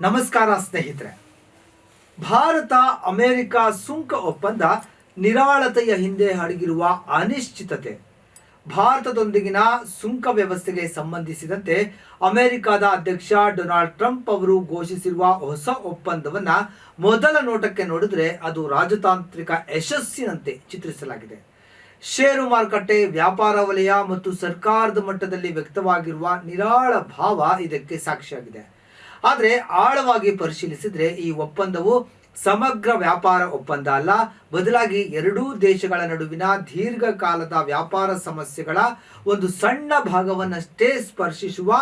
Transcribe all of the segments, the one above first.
ನಮಸ್ಕಾರ ಸ್ನೇಹಿತರೆ. ಭಾರತ, ಅಮೆರಿಕ ಸುಂಕ ಒಪ್ಪಂದ ನಿರಾಳತೆಯ ಹಿಂದೆ ಅಡಗಿರುವ ಅನಿಶ್ಚಿತತೆ. ಭಾರತದೊಂದಿಗಿನ ಸುಂಕ ವ್ಯವಸ್ಥೆಗೆ ಸಂಬಂಧಿಸಿದಂತೆ ಅಮೆರಿಕದ ಅಧ್ಯಕ್ಷ ಡೊನಾಲ್ಡ್ ಟ್ರಂಪ್ ಅವರು ಘೋಷಿಸಿರುವ ಹೊಸ ಒಪ್ಪಂದವನ್ನ ಮೊದಲ ನೋಟಕ್ಕೆ ನೋಡಿದರೆ ಅದು ರಾಜತಾಂತ್ರಿಕ ಯಶಸ್ಸಿನಂತೆ ಚಿತ್ರಿಸಲಾಗಿದೆ. ಷೇರು ಮಾರುಕಟ್ಟೆ, ವ್ಯಾಪಾರ ವಲಯ ಮತ್ತು ಸರ್ಕಾರದ ಮಟ್ಟದಲ್ಲಿ ವ್ಯಕ್ತವಾಗಿರುವ ನಿರಾಳ ಭಾವ ಇದಕ್ಕೆ ಸಾಕ್ಷಿಯಾಗಿದೆ. ಆದರೆ ಆಳವಾಗಿ ಪರಿಶೀಲಿಸಿದರೆ ಈ ಒಪ್ಪಂದವು ಸಮಗ್ರ ವ್ಯಾಪಾರ ಒಪ್ಪಂದ ಅಲ್ಲ. ಬದಲಾಗಿ ಎರಡೂ ದೇಶಗಳ ನಡುವಿನ ದೀರ್ಘಕಾಲದ ವ್ಯಾಪಾರ ಸಮಸ್ಯೆಗಳ ಒಂದು ಸಣ್ಣ ಭಾಗವನ್ನಷ್ಟೇ ಸ್ಪರ್ಶಿಸುವ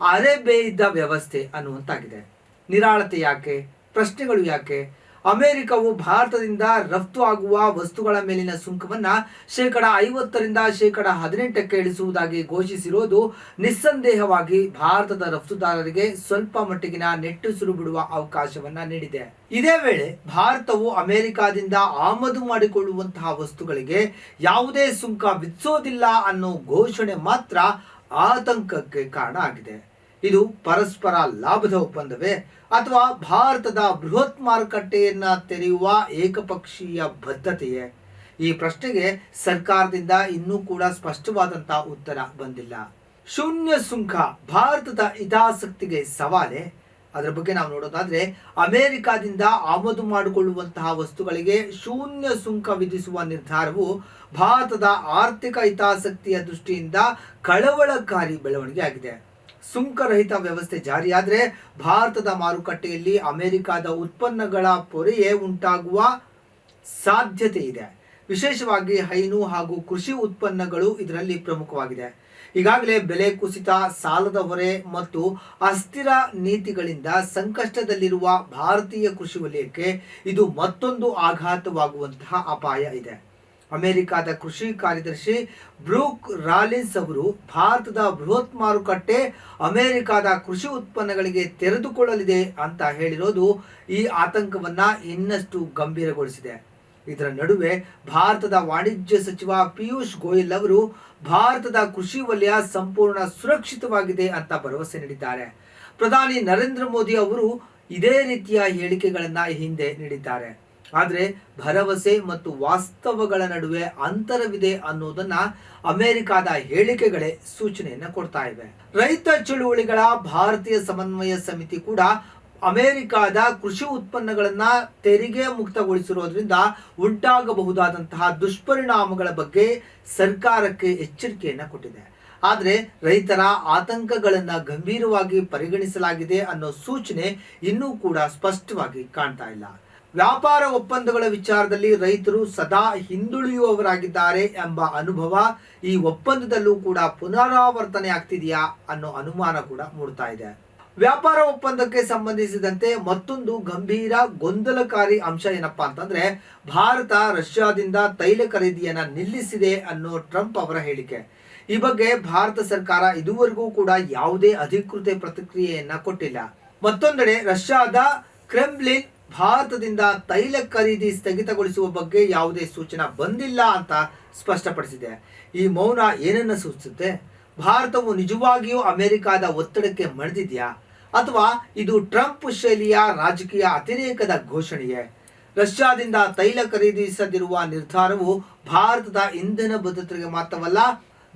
ಅರೆಬೇಯ್ದ ವ್ಯವಸ್ಥೆ ಅನ್ನುವಂತಾಗಿದೆ. ನಿರಾಳತೆ ಯಾಕೆ? ಪ್ರಶ್ನೆಗಳು ಯಾಕೆ? ಅಮೆರಿಕವು ಭಾರತದಿಂದ ರಫ್ತು ಆಗುವ ವಸ್ತುಗಳ ಮೇಲಿನ ಸುಂಕವನ್ನ ಶೇಕಡ ಐವತ್ತರಿಂದ ಶೇಕಡ ಹದಿನೆಂಟಕ್ಕೆ ಇಳಿಸುವುದಾಗಿ ಘೋಷಿಸಿರುವುದು ನಿಸ್ಸಂದೇಹವಾಗಿ ಭಾರತದ ರಫ್ತುದಾರರಿಗೆ ಸ್ವಲ್ಪ ಮಟ್ಟಿಗಿನ ನೆಟ್ಟುಸಿರು ಬಿಡುವ ಅವಕಾಶವನ್ನ ನೀಡಿದೆ. ಇದೇ ವೇಳೆ ಭಾರತವು ಅಮೆರಿಕಾದಿಂದ ಆಮದು ಮಾಡಿಕೊಳ್ಳುವಂತಹ ವಸ್ತುಗಳಿಗೆ ಯಾವುದೇ ಸುಂಕ ವಿಧಿಸೋದಿಲ್ಲ ಅನ್ನೋ ಘೋಷಣೆ ಮಾತ್ರ ಆತಂಕಕ್ಕೆ ಕಾರಣ ಆಗಿದೆ. ಇದು ಪರಸ್ಪರ ಲಾಭದ ಒಪ್ಪಂದವೇ? ಅಥವಾ ಭಾರತದ ಬೃಹತ್ ಮಾರುಕಟ್ಟೆಯನ್ನ ತೆರೆಯುವ ಏಕಪಕ್ಷೀಯ ಬದ್ಧತೆಯೇ? ಈ ಪ್ರಶ್ನೆಗೆ ಸರ್ಕಾರದಿಂದ ಇನ್ನೂ ಕೂಡ ಸ್ಪಷ್ಟವಾದಂತಹ ಉತ್ತರ ಬಂದಿಲ್ಲ. ಶೂನ್ಯ ಸುಂಕ ಭಾರತದ ಹಿತಾಸಕ್ತಿಗೆ ಸವಾಲೆ? ಅದರ ಬಗ್ಗೆ ನಾವು ನೋಡೋದಾದ್ರೆ, ಅಮೆರಿಕಾದಿಂದ ಆಮದು ಮಾಡಿಕೊಳ್ಳುವಂತಹ ವಸ್ತುಗಳಿಗೆ ಶೂನ್ಯ ಸುಂಕ ವಿಧಿಸುವ ನಿರ್ಧಾರವು ಭಾರತದ ಆರ್ಥಿಕ ಹಿತಾಸಕ್ತಿಯ ದೃಷ್ಟಿಯಿಂದ ಕಳವಳಕಾರಿ ಬೆಳವಣಿಗೆ ಆಗಿದೆ. ಸುಂಕರಹಿತ ವ್ಯವಸ್ಥೆ ಜಾರಿಯಾದರೆ ಭಾರತದ ಮಾರುಕಟ್ಟೆಯಲ್ಲಿ ಅಮೆರಿಕದ ಉತ್ಪನ್ನಗಳ ಪೊರೆಯೇ ಉಂಟಾಗುವ ಸಾಧ್ಯತೆ ಇದೆ. ವಿಶೇಷವಾಗಿ ಹೈನು ಹಾಗೂ ಕೃಷಿ ಉತ್ಪನ್ನಗಳು ಇದರಲ್ಲಿ ಪ್ರಮುಖವಾಗಿದೆ. ಈಗಾಗಲೇ ಬೆಲೆ ಕುಸಿತ, ಸಾಲದ ಹೊರೆ ಮತ್ತು ಅಸ್ಥಿರ ನೀತಿಗಳಿಂದ ಸಂಕಷ್ಟದಲ್ಲಿರುವ ಭಾರತೀಯ ಕೃಷಿ ವಲಯಕ್ಕೆ ಇದು ಮತ್ತೊಂದು ಆಘಾತವಾಗುವಂತಹ ಅಪಾಯ ಇದೆ. ಅಮೆರಿಕದ ಕೃಷಿ ಕಾರ್ಯದರ್ಶಿ ಬ್ರೂಕ್ ರಾಲಿನ್ಸ್ ಅವರು ಭಾರತದ ಬೃಹತ್ ಮಾರುಕಟ್ಟೆ ಅಮೆರಿಕದ ಕೃಷಿ ಉತ್ಪನ್ನಗಳಿಗೆ ತೆರೆದುಕೊಳ್ಳಲಿದೆ ಅಂತ ಹೇಳಿರೋದು ಈ ಆತಂಕವನ್ನ ಇನ್ನಷ್ಟು ಗಂಭೀರಗೊಳಿಸಿದೆ. ಇದರ ನಡುವೆ ಭಾರತದ ವಾಣಿಜ್ಯ ಸಚಿವ ಪಿಯೂಷ್ ಗೋಯಲ್ ಅವರು ಭಾರತದ ಕೃಷಿ ವಲಯ ಸಂಪೂರ್ಣ ಸುರಕ್ಷಿತವಾಗಿದೆ ಅಂತ ಭರವಸೆ ನೀಡಿದ್ದಾರೆ. ಪ್ರಧಾನಿ ನರೇಂದ್ರ ಮೋದಿ ಅವರು ಇದೇ ರೀತಿಯ ಹೇಳಿಕೆಗಳನ್ನ ಹಿಂದೆ ನೀಡಿದ್ದಾರೆ. ಆದರೆ ಭರವಸೆ ಮತ್ತು ವಾಸ್ತವಗಳ ನಡುವೆ ಅಂತರವಿದೆ ಅನ್ನೋದನ್ನ ಅಮೆರಿಕದ ಹೇಳಿಕೆಗಳೇ ಸೂಚನೆಯನ್ನ ಕೊಡ್ತಾ ಇವೆ. ರೈತ ಚಳುವಳಿಗಳ ಭಾರತೀಯ ಸಮನ್ವಯ ಸಮಿತಿ ಕೂಡ ಅಮೆರಿಕದ ಕೃಷಿ ಉತ್ಪನ್ನಗಳನ್ನ ತೆರಿಗೆ ಮುಕ್ತಗೊಳಿಸಿರೋದ್ರಿಂದ ಉಂಟಾಗಬಹುದಾದಂತಹ ದುಷ್ಪರಿಣಾಮಗಳ ಬಗ್ಗೆ ಸರ್ಕಾರಕ್ಕೆ ಎಚ್ಚರಿಕೆಯನ್ನು ಕೊಟ್ಟಿದೆ. ಆದರೆ ರೈತರ ಆತಂಕಗಳನ್ನು ಗಂಭೀರವಾಗಿ ಪರಿಗಣಿಸಲಾಗಿದೆ ಅನ್ನೋ ಸೂಚನೆ ಇನ್ನೂ ಕೂಡ ಸ್ಪಷ್ಟವಾಗಿ ಕಾಣ್ತಾ ಇಲ್ಲ. ವ್ಯಾಪಾರ ಒಪ್ಪಂದಗಳ ವಿಚಾರದಲ್ಲಿ ರೈತರು ಸದಾ ಹಿಂದುಳಿಯುವವರಾಗಿದ್ದಾರೆ ಎಂಬ ಅನುಭವ ಈ ಒಪ್ಪಂದದಲ್ಲೂ ಕೂಡ ಪುನರಾವರ್ತನೆ ಆಗ್ತಿದೆಯಾ ಅನ್ನೋ ಅನುಮಾನ ಕೂಡ ಮೂಡ್ತಾ ಇದೆ. ವ್ಯಾಪಾರ ಒಪ್ಪಂದಕ್ಕೆ ಸಂಬಂಧಿಸಿದಂತೆ ಮತ್ತೊಂದು ಗಂಭೀರ ಗೊಂದಲಕಾರಿ ಅಂಶ ಏನಪ್ಪಾ ಅಂತಂದ್ರೆ ಭಾರತ ರಷ್ಯಾದಿಂದ ತೈಲ ಖರೀದಿಯನ್ನ ನಿಲ್ಲಿಸಿದೆ ಅನ್ನೋ ಟ್ರಂಪ್ ಅವರ ಹೇಳಿಕೆ. ಈ ಬಗ್ಗೆ ಭಾರತ ಸರ್ಕಾರ ಇದುವರೆಗೂ ಕೂಡ ಯಾವುದೇ ಅಧಿಕೃತ ಪ್ರತಿಕ್ರಿಯೆಯನ್ನ ಕೊಟ್ಟಿಲ್ಲ. ಮತ್ತೊಂದೆಡೆ ರಷ್ಯಾದ ಕ್ರೆಮ್ಲಿನ್ ಭಾರತದಿಂದ ತೈಲ ಖರೀದಿ ಸ್ಥಗಿತಗೊಳಿಸುವ ಬಗ್ಗೆ ಯಾವುದೇ ಸೂಚನಾ ಬಂದಿಲ್ಲ ಅಂತ ಸ್ಪಷ್ಟಪಡಿಸಿದೆ. ಈ ಮೌನ ಏನನ್ನ ಸೂಚಿಸುತ್ತೆ? ಭಾರತವು ನಿಜವಾಗಿಯೂ ಅಮೆರಿಕದ ಒತ್ತಡಕ್ಕೆ ಮಣಿದಿದೆಯಾ ಅಥವಾ ಇದು ಟ್ರಂಪ್ ಶೈಲಿಯ ರಾಜಕೀಯ ಅತಿರೇಕದ ಘೋಷಣೆಯೇ? ರಷ್ಯಾದಿಂದ ತೈಲ ಖರೀದಿಸದಿರುವ ನಿರ್ಧಾರವು ಭಾರತದ ಇಂಧನ ಭದ್ರತೆಗೆ ಮಾತ್ರವಲ್ಲ,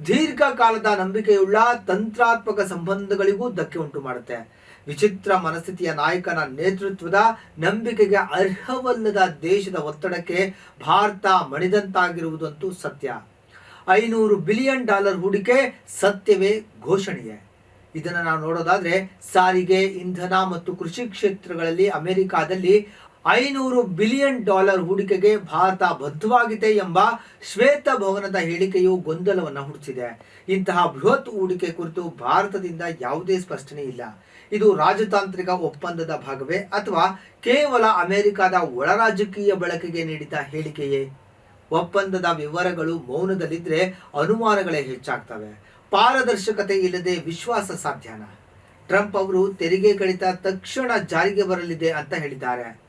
ದೀರ್ಘಕಾಲದ ನಂಬಿಕೆಯುಳ್ಳ ತಂತ್ರಾತ್ಮಕ ಸಂಬಂಧಗಳಿಗೂ ಧಕ್ಕೆ ಉಂಟು ಮಾಡುತ್ತೆ. ವಿಚಿತ್ರ ಮನಸ್ಥಿತಿಯ ನಾಯಕನ ನೇತೃತ್ವದ ನಂಬಿಕೆಗೆ ಅರ್ಹವಲ್ಲದ ದೇಶದ ಒತ್ತಡಕ್ಕೆ ಭಾರತ ಮಣಿದಂತಾಗಿರುವುದಂತೂ ಸತ್ಯ. ಐನೂರು ಬಿಲಿಯನ್ ಡಾಲರ್ ಹೂಡಿಕೆ ಸತ್ಯವೇ ಘೋಷಣೆಯೇ. ಇದನ್ನು ನಾವು ನೋಡೋದಾದ್ರೆ ಸಾರಿಗೆ, ಇಂಧನ ಮತ್ತು ಕೃಷಿ ಕ್ಷೇತ್ರಗಳಲ್ಲಿ ಅಮೆರಿಕಾದಲ್ಲಿ ಐನೂರು ಬಿಲಿಯನ್ ಡಾಲರ್ ಹೂಡಿಕೆಗೆ ಭಾರತ ಬದ್ಧವಾಗಿದೆ ಎಂಬ ಶ್ವೇತ ಭವನದ ಹೇಳಿಕೆಯು ಗೊಂದಲವನ್ನು ಹುಟ್ಟಿಸಿದೆ. ಇಂತಹ ಬೃಹತ್ ಹೂಡಿಕೆ ಕುರಿತು ಭಾರತದಿಂದ ಯಾವುದೇ ಸ್ಪಷ್ಟನೆ ಇಲ್ಲ. ಇದು ರಾಜತಾಂತ್ರಿಕ ಒಪ್ಪಂದದ ಭಾಗವೇ ಅಥವಾ ಕೇವಲ ಅಮೆರಿಕದ ಒಳ ರಾಜಕೀಯ ಬಳಕೆಗೆ ನೀಡಿದ ಹೇಳಿಕೆಯೇ? ಒಪ್ಪಂದದ ವಿವರಗಳು ಮೌನದಲ್ಲಿದ್ದರೆ ಅನುಮಾನಗಳೇ ಹೆಚ್ಚಾಗ್ತವೆ. ಪಾರದರ್ಶಕತೆ ಇಲ್ಲದೆ ವಿಶ್ವಾಸ ಸಾಧ್ಯನ? ಟ್ರಂಪ್ ಅವರು ತೆರಿಗೆ ಕಡಿತ ತಕ್ಷಣ ಜಾರಿಗೆ ಬರಲಿದೆ ಅಂತ ಹೇಳಿದ್ದಾರೆ.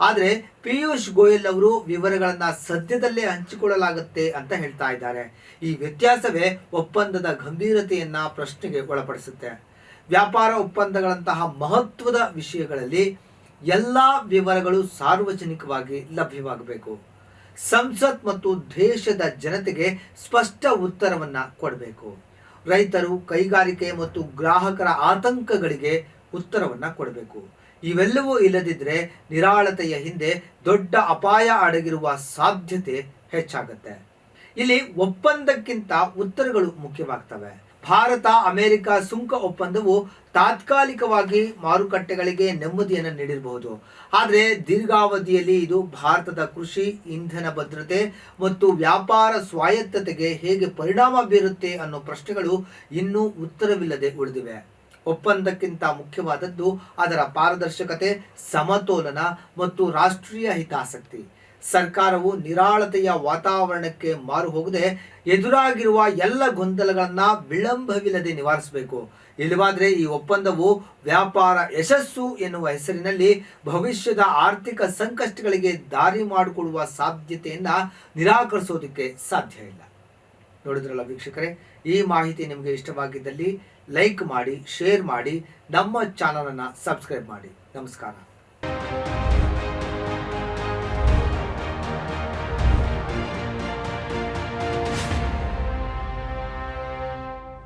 ಆದರೆ ಪಿಯೂಷ್ ಗೋಯಲ್ ಅವರು ವಿವರಗಳನ್ನು ಸದ್ಯದಲ್ಲೇ ಹಂಚಿಕೊಳ್ಳಲಾಗುತ್ತೆ ಅಂತ ಹೇಳ್ತಾ ಇದ್ದಾರೆ. ಈ ವ್ಯತ್ಯಾಸವೇ ಒಪ್ಪಂದದ ಗಂಭೀರತೆಯನ್ನು ಪ್ರಶ್ನೆಗೆ ಒಳಪಡಿಸುತ್ತೆ. ವ್ಯಾಪಾರ ಒಪ್ಪಂದಗಳಂತಹ ಮಹತ್ವದ ವಿಷಯಗಳಲ್ಲಿ ಎಲ್ಲ ವಿವರಗಳು ಸಾರ್ವಜನಿಕವಾಗಿ ಲಭ್ಯವಾಗಬೇಕು. ಸಂಸತ್ ಮತ್ತು ದೇಶದ ಜನತೆಗೆ ಸ್ಪಷ್ಟ ಉತ್ತರವನ್ನು ಕೊಡಬೇಕು. ರೈತರು ಕೈಗಾರಿಕೆ ಮತ್ತು ಗ್ರಾಹಕರ ಆತಂಕಗಳಿಗೆ ಉತ್ತರವನ್ನು ಕೊಡಬೇಕು. ಇವೆಲ್ಲವೂ ಇಲ್ಲದಿದ್ದರೆ ನಿರಾಳತೆಯ ಹಿಂದೆ ದೊಡ್ಡ ಅಪಾಯ ಅಡಗಿರುವ ಸಾಧ್ಯತೆ ಹೆಚ್ಚಾಗುತ್ತೆ. ಇಲ್ಲಿ ಒಪ್ಪಂದಕ್ಕಿಂತ ಉತ್ತರಗಳು ಮುಖ್ಯವಾಗ್ತವೆ. ಭಾರತ, ಅಮೆರಿಕ ಸುಂಕ ಒಪ್ಪಂದವು ತಾತ್ಕಾಲಿಕವಾಗಿ ಮಾರುಕಟ್ಟೆಗಳಿಗೆ ನೆಮ್ಮದಿಯನ್ನು ನೀಡಿರಬಹುದು. ಆದರೆ ದೀರ್ಘಾವಧಿಯಲ್ಲಿ ಇದು ಭಾರತದ ಕೃಷಿ, ಇಂಧನ ಭದ್ರತೆ ಮತ್ತು ವ್ಯಾಪಾರ ಸ್ವಾಯತ್ತತೆಗೆ ಹೇಗೆ ಪರಿಣಾಮ ಬೀರುತ್ತೆ ಅನ್ನೋ ಪ್ರಶ್ನೆಗಳು ಇನ್ನೂ ಉತ್ತರವಿಲ್ಲದೆ ಉಳಿದಿವೆ. ಒಪ್ಪಂದಕ್ಕಿಂತ ಮುಖ್ಯವಾದದ್ದು ಅದರ ಪಾರದರ್ಶಕತೆ, ಸಮತೋಲನ ಮತ್ತು ರಾಷ್ಟ್ರೀಯ ಹಿತಾಸಕ್ತಿ. ಸರ್ಕಾರವು ನಿರಾಳತೆಯ ವಾತಾವರಣಕ್ಕೆ ಮಾರು ಹೋಗದೆ ಎದುರಾಗಿರುವ ಎಲ್ಲ ಗೊಂದಲಗಳನ್ನು ವಿಳಂಬವಿಲ್ಲದೆ ನಿವಾರಿಸಬೇಕು. ಇಲ್ಲವಾದರೆ ಈ ಒಪ್ಪಂದವು ವ್ಯಾಪಾರ ಯಶಸ್ಸು ಎನ್ನುವ ಹೆಸರಿನಲ್ಲಿ ಭವಿಷ್ಯದ ಆರ್ಥಿಕ ಸಂಕಷ್ಟಗಳಿಗೆ ದಾರಿ ಮಾಡಿಕೊಡುವ ಸಾಧ್ಯತೆಯನ್ನು ನಿರಾಕರಿಸೋದಕ್ಕೆ ಸಾಧ್ಯ ಇಲ್ಲ. ನೋಡಿದ್ರಲ್ಲ ವೀಕ್ಷಕರೇ, ಈ ಮಾಹಿತಿ ನಿಮಗೆ ಇಷ್ಟವಾಗಿದ್ದಲ್ಲಿ ಲೈಕ್ ಮಾಡಿ ಶೇರ್ ಮಾಡಿ ನಮ್ಮ ಚಾನಲನ್ನು ಸಬ್ಸ್ಕ್ರೈಬ್ ಮಾಡಿ. ನಮಸ್ಕಾರ.